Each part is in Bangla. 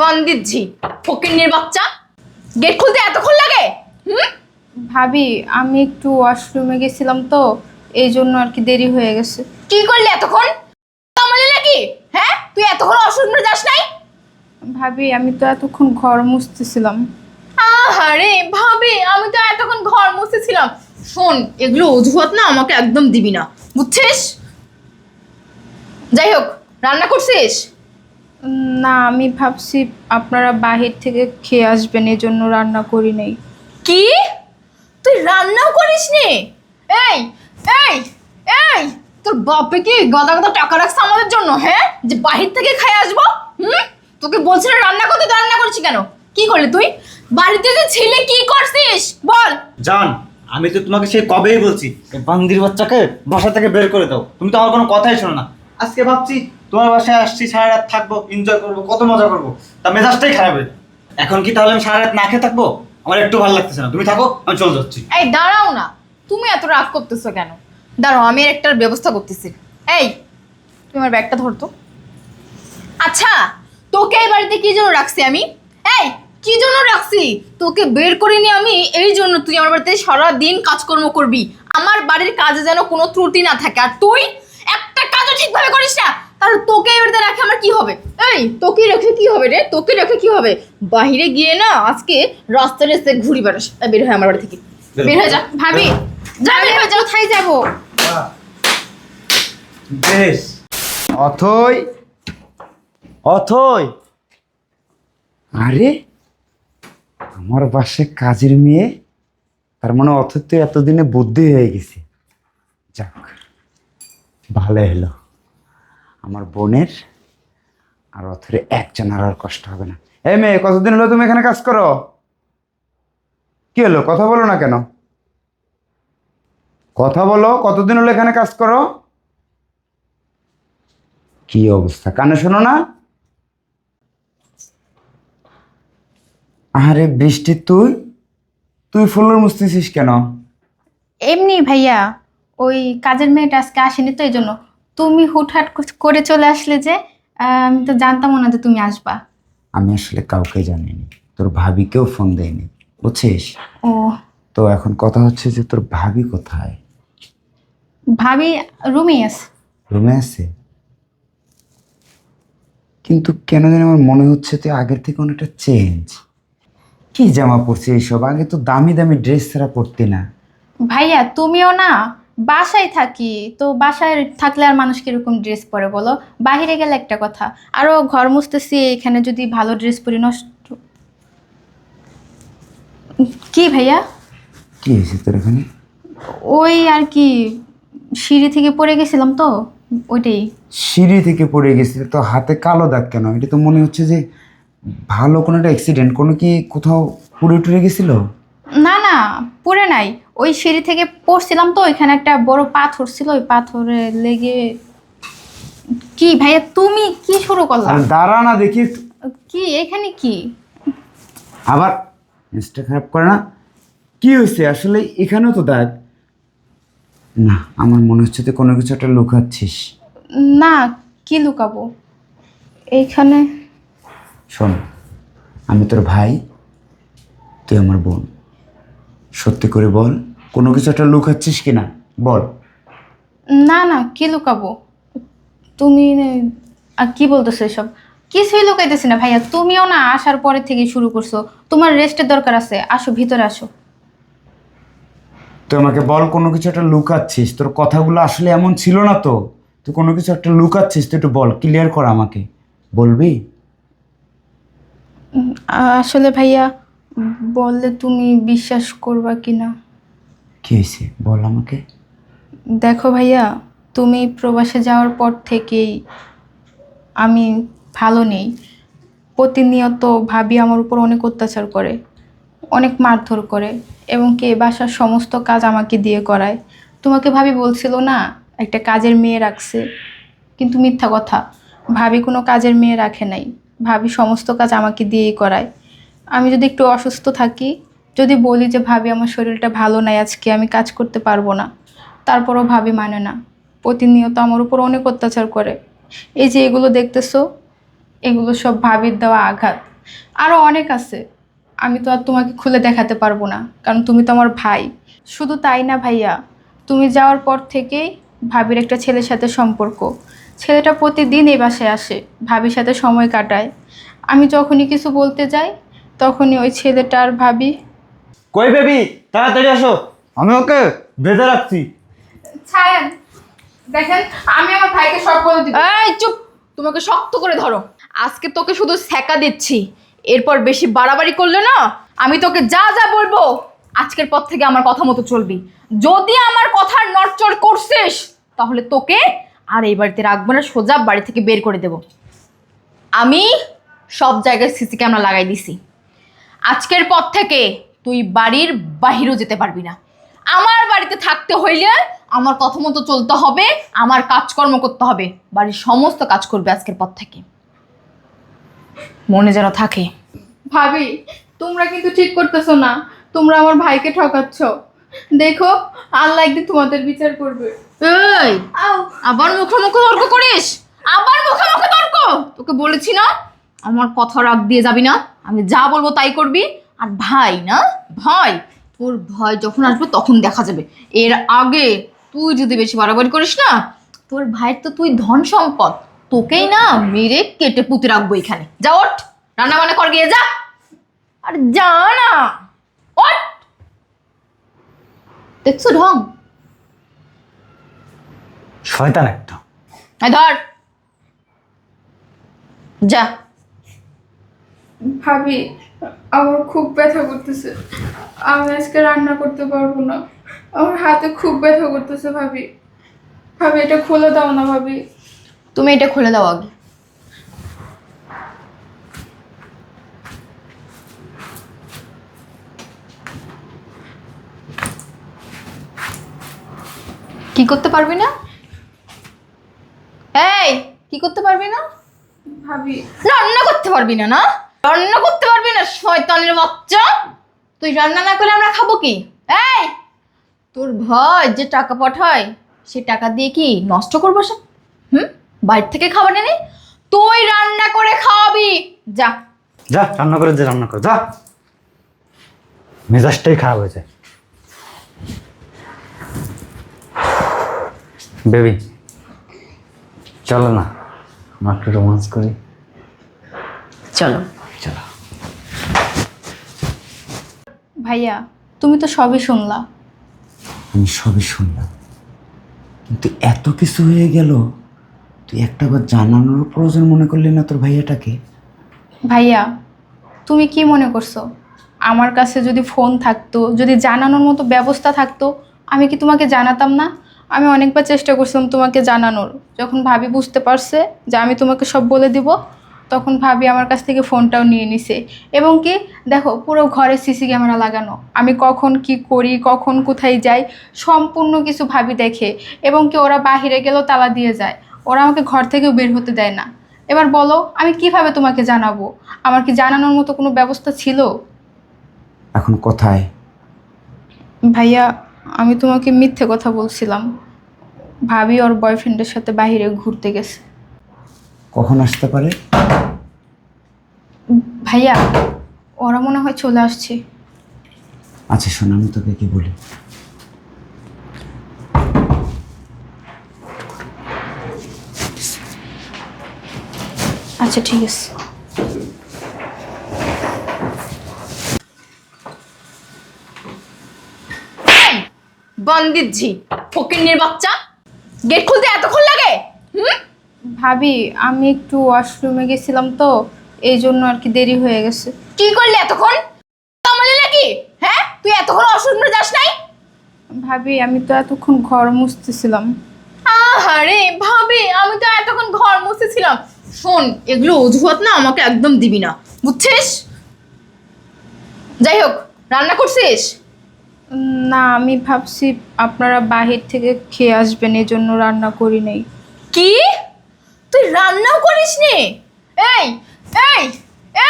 বন্দির ঝি ফকিন্নির বাচ্চা। গেট খুলতে এতক্ষণ লাগে? হুম? ভাবি আমি একটু ওয়াশরুমে গেছিলাম তো এই জন্য আর কি দেরি হয়ে গেছে। কি করলি এতক্ষণ? কামালি নাকি? হ্যাঁ? তুই এতক্ষণ অসুন্দর যাস নাই? ভাবি আমি তো এতক্ষণ ঘর মুছতেছিলাম। আরে ভাবে আমি তো এতক্ষণ ঘর মুছেছিলাম শোন এগুলো অজুহাত না আমাকে একদম দিবি না। বুঝছিস? যাই হোক রান্না করছিস? না আমি ভাবছি আপনারা বাহির থেকে খেয়ে আসবেন এই জন্য রান্না করি নাই। কি? তুই রান্নাও করিস নি? এই এই এই তোর বাপে কি গদা গদা টাকা রাখছে আমাদের জন্য হ্যাঁ? যে বাহির থেকে খেয়ে আসব? হুম? তোকে বলছি না রান্না করতে তো রান্না করছি কেন? কি করলি তুই? বাড়িতে যে ছেলে কি করছিস? বল। জান আমি তো তোমাকে সে কবেই বলছি বান্দির বাচ্চাকে বাসা থেকে বের করে দাও। তুমি তো আমার কোনো কথাই শোনো না। আজকে ভাবছি তোমার বাসায় আসছি, সারা রাত থাকব এনজয় করব, কত মজা করব। তা মেজাজটাই খারাপ হয়ে এখন কি তাহলে আমি সারা রাত না খেয়ে থাকব? আমার একটু ভালো লাগতেছে না। তুমি থাকো, আমি চলে যাচ্ছি। এই, দাঁড়াও না। তুমি এত রাগ করতেছো কেন? দাঁড়াও, আমি একটার ব্যবস্থা করতেছি। এই, তুমি আমার ব্যাগটা ধরতো আচ্ছা তোকে এই বাড়িতে কি জন্য রাখছি আমি? এই, কি জন্য রাখছি? তোকে বের করে করিনি আমি, এই জন্য তুই আমার বাড়িতে সারা দিন কাজকর্ম করবি। আমার বাড়ির কাজে যেন কোনো ত্রুটি না থাকে। আর তুই একটা কাজও ঠিকভাবে করিস না। তাহলে তোকে বাড়িতে রাখে আমার কি হবে? এই তোকে রেখে কি হবে রে? তোকে রেখে কি হবে? বাইরে গিয়ে না আজকে রাস্তায় রাস্তায় ঘুরি বেড়াস। বের হয় আমার বাড়ি থেকে। বের হয়ে যা ভাবি। যা বের হয়ে যা কোথায় যাব? বেশ। অথই। অথই। আরে আমার বাসে কাজের মেয়ে তার মানে অথই তো এতদিনে বুদ্ধি হয়ে গেছে। যাক। ভালো হলো। আমার বোনের আর অথরে একজন আর আর কষ্ট হবে না। এই মেয়ে কতদিন হলো তুমি এখানে কাজ করো? কি হলো? কথা বলো না কেন? কথা বলো কতদিন হলো এখানে কাজ করো? কি অবস্থা? কানে শোনো না? আরে বৃষ্টি তুই? তুই ফুলের মুছতেছিস কেন? এমনি ভাইয়া। ওই কাজের মেয়েটা আজকে আসেনি তো এই জন্য তুমি হুটহাট করে চলে আসলে যে আমি তো জানতামও না যে তুমি আসবা। আমি আসলে কাউকে জানিনি। তোর ভাবিকেও ফোন দেয়নি বুঝছিস? ও। তো এখন কথা হচ্ছে যে তোর ভাবি কোথায়? ভাবি রুমেই আছে। রুমে আছে? কিন্তু কেন জানি আমার মনে হচ্ছে তুই আগের থেকে অনেকটা চেঞ্জ কি জামা পরছিস এইসব? আগে তো দামি দামি ড্রেস ছাড়া পরতি না। ভাইয়া তুমিও না? বাসায় থাকি তো বাসায় থাকলে আর মানুষ কীরকম ড্রেস পরে বলো? বাইরে গেলে একটা কথা আরও ঘর মুছতেছি এখানে যদি ভালো ড্রেস পরি নষ্ট কি ভাইয়া? কি হয়েছে তোর এখানে? ওই আর কি সিঁড়ি থেকে পড়ে গেছিলাম তো ওইটাই। সিঁড়ি থেকে পড়ে গেছিল তো হাতে কালো দাগ কেন? এটা তো মনে হচ্ছে যে ভালো কোনো একটা অ্যাক্সিডেন্ট কোনো কি কোথাও পুড়ে টুড়ে গেছিল? না না পড়ে নাই। ওই সিঁড়ি থেকে পড়ছিলাম তো ওইখানে একটা বড় পাথর ছিল ওই পাথরে লেগে কি ভাইয়া তুমি কি শুরু করলা? দাঁড়া না দেখি। কি এখানে কি? আবার মিসটা খারাপ করে না। কি হয়েছে? আসলে এখানেও তো দাগ। না আমার মনে হচ্ছে তুই কোনো কিছু একটা লুকাচ্ছিস। না কি লুকাবো? এইখানে শোন আমি তোর ভাই তুই আমার বোন। সত্যি করে বল কোনো কিছু একটা লুকাচ্ছিস কি না বল। না না কি লুকাবো? তুমি আর কি বলতেছো এসব? কিছুই লুকাইতেছি না ভাইয়া তুমিও না আসার পরে থেকে শুরু করছ। তোমার রেস্টের দরকার আছে আসো ভিতরে আসো। তুই আমাকে বল কোনো কিছু একটা লুকাচ্ছিস? তোর কথাগুলো আসলে এমন ছিল না তো? তুই কোনো কিছু একটা লুকাচ্ছিস? তুই একটু বল ক্লিয়ার কর আমাকে। বলবি? আসলে ভাইয়া বললে তুমি বিশ্বাস করবা কি না কি হয়েছে? বল আমাকে। দেখো ভাইয়া তুমি প্রবাসে যাওয়ার পর থেকেই আমি ভালো নেই। প্রতিনিয়ত ভাবি আমার উপর অনেক অত্যাচার করে অনেক মারধর করে এবং কে বাসার সমস্ত কাজ আমাকে দিয়ে করায়। তোমাকে ভাবি বলছিল না একটা কাজের মেয়ে রাখছে। কিন্তু মিথ্যা কথা ভাবি কোনো কাজের মেয়ে রাখে নাই। ভাবি সমস্ত কাজ আমাকে দিয়েই করায়। আমি যদি একটু অসুস্থ থাকি, যদি বলি যে, ভাবি, আমার শরীরটা ভালো নাই, আজকে আমি কাজ করতে পারব না। তারপরও ভাবি মানে না। প্রতিনিয়ত আমার উপর অনেক অত্যাচার করে। এই যে, এগুলো দেখতেছো, এগুলো সব ভাবির দেওয়া আঘাত। আরও অনেক আছে। আমি তো আর তোমাকে খুলে দেখাতে পারব না, কারণ তুমি তো আমার ভাই। শুধু তাই না, ভাইয়া? তুমি যাওয়ার পর থেকেই ভাবির একটা ছেলের সাথে সম্পর্ক। ছেলেটা প্রতিদিন এই বাসায় আসে, ভাবির সাথে সময় কাটায়। আমি যখনই কিছু বলতে যাই তখনই ওই ছেলেটা আর ভাবি। কই বেবি তাড়াতাড়ি আসো। আমি ওকে বেঁধে রাখছি। ছায়ান দেখেন আমি আমার ভাইকে সব বলে দিব। এই চুপ! তোমাকে শক্ত করে ধরো। আজকে তোকে শুধু সেকা দিচ্ছি। এরপর বেশি বাড়াবাড়ি করলে না আমি তোকে যা যা বলব আজকের পর থেকে আমার কথা মতো চলবি। যদি আমার কথার নড়চড় করছিস তাহলে তোকে আর এই বাড়িতে রাখব না সোজা বাড়ি থেকে বের করে দেব। আমি সব জায়গায় সিসি ক্যামেরা লাগাই দিছি। আজকের পর থেকে তুই বাড়ির বাহিরেও যেতে পারবি না। আমার বাড়িতে থাকতে হইলে আমার কথা মতো চলতে হবে আমার কাজকর্ম করতে হবে বাড়ির সমস্ত কাজ করবে আজকের পর থেকে। মনে যেন থাকে। ভাবি তোমরা কিন্তু ঠিক করতেছো না তোমরা আমার ভাইকে ঠকাচ্ছ। দেখো আল্লাহ একদিন তোমাদের বিচার করবে। এই আবার মুখে মুখে তর্ক করিস? আবার মুখে মুখে তর্ক? তোকে বলেছি না? আমার কথা রাগ দিয়ে যাবি না। আমি যা বলব তাই করবি। আর ভাই না ভাই তোর ভয় যখন আসবে তখন দেখা যাবে। এর আগে তুই যদি বেশি বাড়াবাড়ি করিস না তোর ভাইয়ের তো তুই ধন সম্পদ। তোকেই না মেরে কেটে পুঁতে রাখব এখানে। যা ওঠ রান্না বান্না কর গিয়ে যা। আর যা না ওঠ। দেখছ ঢং? শয়তান একটা। ধর। যা। ভাবি আমার খুব ব্যথা করতেছে। আমি আজকে রান্না করতে পারব না। আমার হাতে খুব ব্যথা করতেছে ভাবি। ভাবি এটা খুলে দাও না ভাবি। তুমি এটা খুলে দাও আগে। কি করতে পারবি না? এই কি করতে পারবি না? ভাবি। রান্না করতে পারবি না না? রান্না করতে পারবি না শয়তানের বাচ্চা। তুই রান্না না করলে আমরা খাব কি? এই তোর ভয় যে টাকা পাঠায় সে টাকা দিয়ে কি নষ্ট করব সব হুম? বাইরে থেকে খাবার এনে তুই রান্না করে খাওয়াবি। যা। যা রান্না করে যে রান্না কর যা। মেজাজটাই খারাপ হয়েছে। বেবি চলো না আমরা একটু রোমান্স করি। চলো। চলো। ভাইয়া তুমি তো সবই শুনলা। আমি সবই শুনলাম। কিন্তু এত কিছু হয়ে গেল তুই একটা বার জানানোর প্রয়োজন মনে করলি না তোর ভাইয়াটাকে? ভাইয়া তুমি কি মনে করছ? আমার কাছে যদি ফোন থাকতো যদি জানানোর মতো ব্যবস্থা থাকতো আমি কি তোমাকে জানাতাম না? আমি অনেকবার চেষ্টা করছিলাম তোমাকে জানানোর। যখন ভাবি বুঝতে পারছে যে আমি তোমাকে সব বলে দিব তখন ভাবি আমার কাছ থেকে ফোনটাও নিয়ে নিছে। এবং কি দেখো পুরো ঘরে সিসি ক্যামেরা লাগানো। আমি কখন কি করি কখন কোথায় যাই সম্পূর্ণ কিছু ভাবি দেখে। এবং কি ওরা বাহিরে গেলেও তালা দিয়ে যায়। ওরা আমাকে ঘর থেকেও বের হতে দেয় না। এবার বলো আমি কীভাবে তোমাকে জানাব? আমার কি জানানোর মতো কোনো ব্যবস্থা ছিল? এখন কোথায়? ভাইয়া আমি তোমাকে মিথ্যে কথা বলছিলাম। ভাবি ওর বয়ফ্রেন্ডের সাথে বাইরে ঘুরতে গেছে। কখন আসতে পারে? ভাইয়া ওরা মনে হয় চলে আসছে। আচ্ছা শোন আমি তোকে কি বলি? আচ্ছা ঠিক আছে। বন্দিত ঝি ফকিন্নির বাচ্চা গেট খুলতে এতক্ষণ লাগে? হুম? ভাবি আমি একটু ওয়াশরুমে গেছিলাম তো এই জন্য আর কি দেরি হয়ে গেছে। কি করলি এতক্ষণ? কামালি নাকি? হ্যাঁ? তুই এতক্ষণ অসুন্দর যাস নাই? ভাবি আমি তো এতক্ষণ ঘর মুছতেছিলাম। আরে ভাবি আমি তো এতক্ষণ ঘর মুছেছিলাম শোন এগুলো অজুহাত না আমাকে একদম দিবি না। বুঝছিস? যাই হোক রান্না করছিস? না আমি ভাবছি আপনারা বাহির থেকে খেয়ে আসবেন এই জন্য রান্না করি নাই। কি? তুই রান্নাও করিস নি এই এই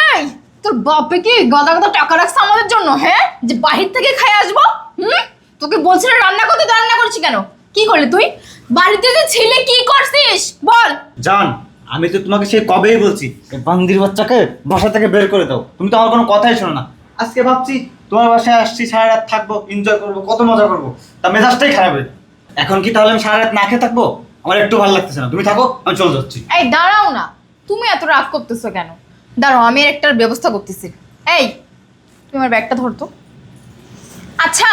এই, তোর বাপে কি গদা গদা টাকা রাখছে আমাদের জন্য হ্যাঁ? যে বাহির থেকে খাই আসব? হুম? তোকে বলছিল রান্না করতে রান্না করছি কেন? কি করলি তুই? বাড়িতে যে ছেলে কি করছিস? বল। জান, আমি তো তোমাকে সেই কবেই বলছি বান্দির বাচ্চাকে বাসা থেকে বের করে দাও। তুমি তো আমার কোনো কথাই শোনো না। আজকে ভাবছি তোমার বাসায় আসছি, সারা রাত থাকব এনজয় করব, কত মজা করব। তা মেজাজটাই খারাপ এখন কি তাহলে আমি সারা রাত না খেয়ে থাকব? আমার একটু ভালো লাগতেছে না। তুমি থাকো, আমি চলে যাচ্ছি। এই, দাঁড়াও না। তুমি এত রাগ করতেছো কেন? দাঁড়াও, আমি একটার ব্যবস্থা করতেছি। এই, তুমি আমার ব্যাগটা ধরতো আচ্ছা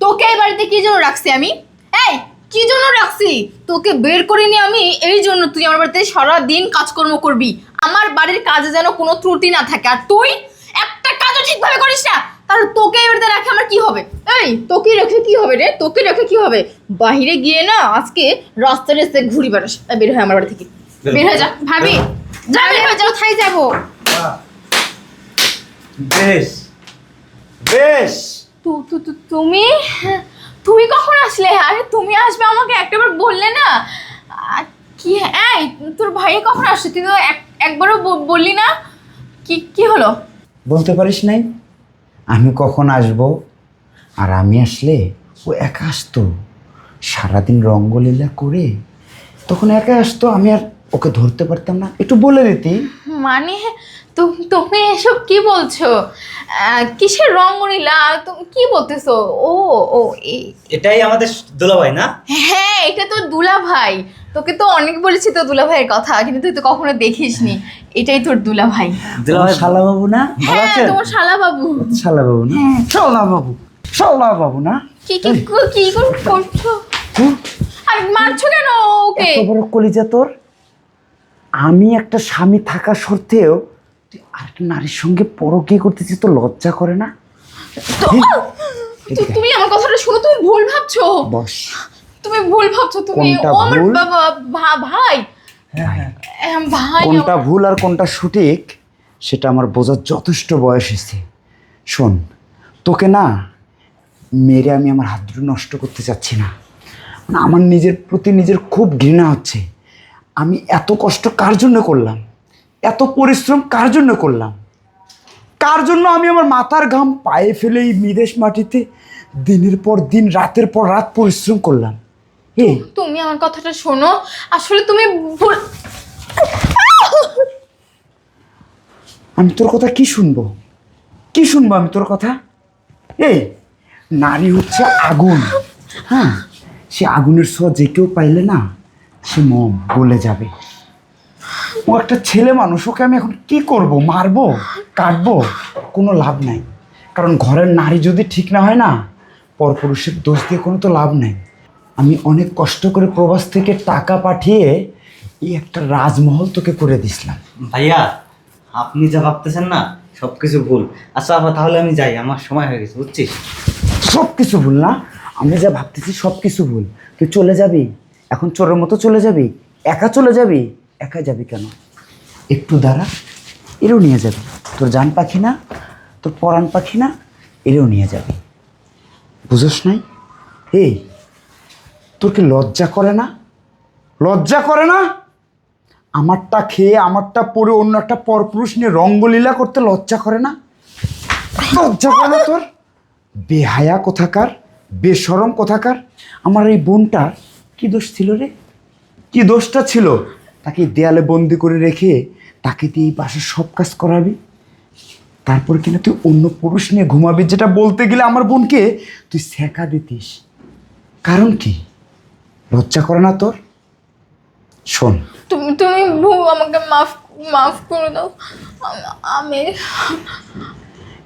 তোকে এই বাড়িতে কি জন্য রাখছি আমি? এই, কি জন্য রাখছি? তোকে বের করে নিয়ে আমি, এই জন্য তুই আমার বাড়িতে সারা দিন কাজকর্ম করবি। আমার বাড়ির কাজে যেন কোনো ত্রুটি না থাকে। আর তুই একটা কাজও ঠিকভাবে করিস না। তাহলে তোকে বাড়িতে রাখে আমার কি হবে? এই তোকে রেখে কি হবে রে? তোকে রেখে কি হবে? বাইরে গিয়ে না আজকে রাস্তায় রাস্তায় ঘুরি বেড়াস বের হয়ে আমার বাড়ি থেকে। বের হয়ে যা ভাবি। যা বের হয়ে যা কোথায় যাব। বেশ বেশ। তু- তু- তু- তুমি? তুমি কখন আসলে? আরে তুমি আসবে আমাকে একটাবার বললে না? কি এই তোর ভাই কখন আসছে? তুই তো এক- একবারও বললি না? কি কি হলো? বলতে পারিস নাই? আমি কখন আসব? আর আমি আসলে ও একা আসতো। সারাদিন রঙ্গলীলা করে তখন একা আসতো আমি আর ওকে ধরতে পারতাম না। একটু বলে দিতি। মানে তুমি এসব কি বলছো? কিসের রঙ্গনীলা তুমি কি বলতেছো? ও ও এই এটাই আমাদের দুলাভাই না? হ্যাঁ এটা তো দুলা ভাই তোকে তো অনেক বলেছি তো দুলা ভাইয়ের কথা কিন্তু তুই তো কখনো দেখিসনি। এটাই তোর দুলা ভাই দুলাভাই শালা বাবু না? ভালো হ্যাঁ? তোমার শালা বাবু শালা বাবু না? শালা বাবু শালা বাবু না? কি কি কি কর- করছ? আর মারছো কেন ওকে? এত বড় কলিজা তোর? আমি একটা স্বামী থাকা সত্ত্বেও তুই আরেকটা নারীর সঙ্গে পরকীয় করতেছিস তো লজ্জা করে না? তুমি আমার কথাটা শুনো তুমি ভুল ভাবছ। বস। তুমি ভুল ভাবছ তুমি কোনটা ও আমার ভুল? বাবা ভা- ভাই। হ্যাঁ, ভাই কোনটা আমার- ভুল আর কোনটা সঠিক সেটা আমার বোঝার যথেষ্ট বয়স এসেছে শোন তোকে না মেরে আমি আমার হাত দুটো নষ্ট করতে চাচ্ছি না। মানে আমার নিজের প্রতি নিজের খুব ঘৃণা হচ্ছে। আমি এত কষ্ট কার জন্য করলাম? এত পরিশ্রম কার জন্য করলাম? কার জন্য আমি আমার মাথার ঘাম পায়ে ফেলে এই বিদেশ মাটিতে দিনের পর দিন রাতের পর রাত পরিশ্রম করলাম? তুমি আমার কথাটা শোনো। আসলে তুমি ভুল আমি তোর কথা কি শুনব? কি শুনব আমি তোর কথা? এই নারী হচ্ছে আগুন। হ্যাঁ সে আগুনের ছোঁয়া যে কেউ পাইলে না সে মম গলে যাবে। ও একটা ছেলে মানুষ ওকে আমি এখন কি করব? মারবো? কাটবো? কোনো লাভ নাই। কারণ ঘরের নারী যদি ঠিক না হয় না পরপুরুষের দোষ দিয়ে কোনো তো লাভ নেই। আমি অনেক কষ্ট করে প্রবাস থেকে টাকা পাঠিয়ে এই একটা রাজমহল তোকে করে দিছিলাম। ভাইয়া আপনি যা ভাবতেছেন না সব কিছু ভুল। আচ্ছা আপা তাহলে আমি যাই আমার সময় হয়ে গেছে বুঝছিস? সব কিছু ভুল না? আমি যা ভাবতেছি সব কিছু ভুল। তুই চলে যাবি? এখন চোরের মতো চলে যাবি? একা চলে যাবি? একা যাবি কেন? একটু দাঁড়া এরেও নিয়ে যাবি। তোর জান পাখি না তোর পরাণ পাখি না এরেও নিয়ে যাবি। বুঝোস নাই? এই তোর কি লজ্জা করে না? লজ্জা করে না? আমারটা খেয়ে, আমারটা পরে অন্য একটা পরপুরুষ নিয়ে রঙ্গলীলা করতে লজ্জা করে না? লজ্জা করে না তোর? বেহায়া কোথাকার বেসরম কোথাকার? আমার এই বোনটার কি দোষ ছিল রে? কি দোষটা ছিল? তাকে দেয়ালে বন্দি করে রেখে তাকে দিয়ে এই বাসার সব কাজ করাবি? তারপর কিনা তুই অন্য পুরুষ নিয়ে ঘুমাবি? যেটা বলতে গেলে আমার বোনকে তুই শেখা দিতিস। কারণ কি? লজ্জা করে না তোর? শোন। তুমি তুমি আমাকে মাফ মাফ করে দাও। আমি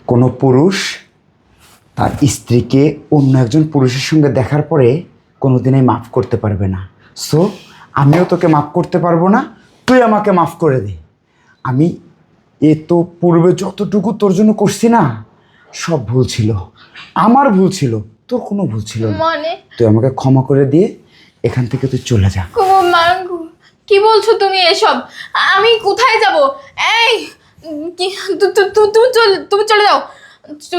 কোনো পুরুষ তার স্ত্রীকে অন্য একজন পুরুষের সঙ্গে দেখার পরে কোনো কোনোদিনই মাফ করতে পারবে না। সো আমিও তোকে মাফ করতে পারব না তুই আমাকে মাফ করে দে। আমি এ তো পূর্বে যতটুকু তোর জন্য করছি না সব ভুল ছিল। আমার ভুল ছিল তোর কোনো ভুল ছিল না। মানে? তুই আমাকে ক্ষমা করে দিয়ে এখান থেকে তুই চলে যা। ও মা কি বলছো তুমি এসব? আমি কোথায় যাব? এই কি তুমি চল তুমি চলে যাও।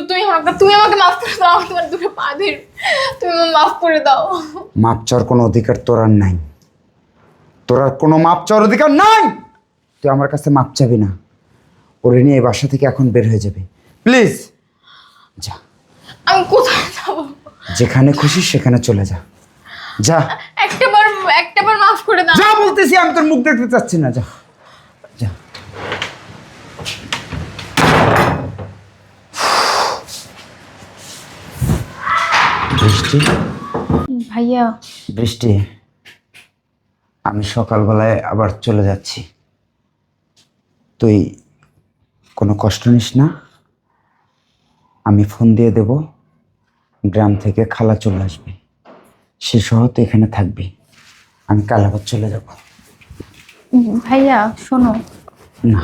তুমি আমাকে তুমি আমাকে মাফ করে দাও আমার তোমার দুটো পা ধরে তুমি মাফ করে দাও। মাপ চাওয়ার কোনো অধিকার তোর আর নাই। তোর আর কোনো মাপ চাওয়ার অধিকার নাই! তুই আমার কাছে মাপ চাবি না। ওরে নিয়ে এই বাসা থেকে এখন বের হয়ে যাবে। প্লিজ! যা। আমি কোথায় যাব? যেখানে খুশি সেখানে চলে যা। যা। একটাবার একটাবার মাফ করে দাও। যা বলতেছি আমি তোর মুখ দেখতে চাচ্ছি না যা। যা। বৃষ্টি? ভাইয়া। বৃষ্টি? আমি সকালবেলায় আবার চলে যাচ্ছি। তুই কোনো কষ্ট নিস না। আমি ফোন দিয়ে দেব গ্রাম থেকে খালা চলে আসবে। সে সহ তো এখানে থাকবি। আমি কাল আবার চলে যাব। ভাইয়া শোনো। না।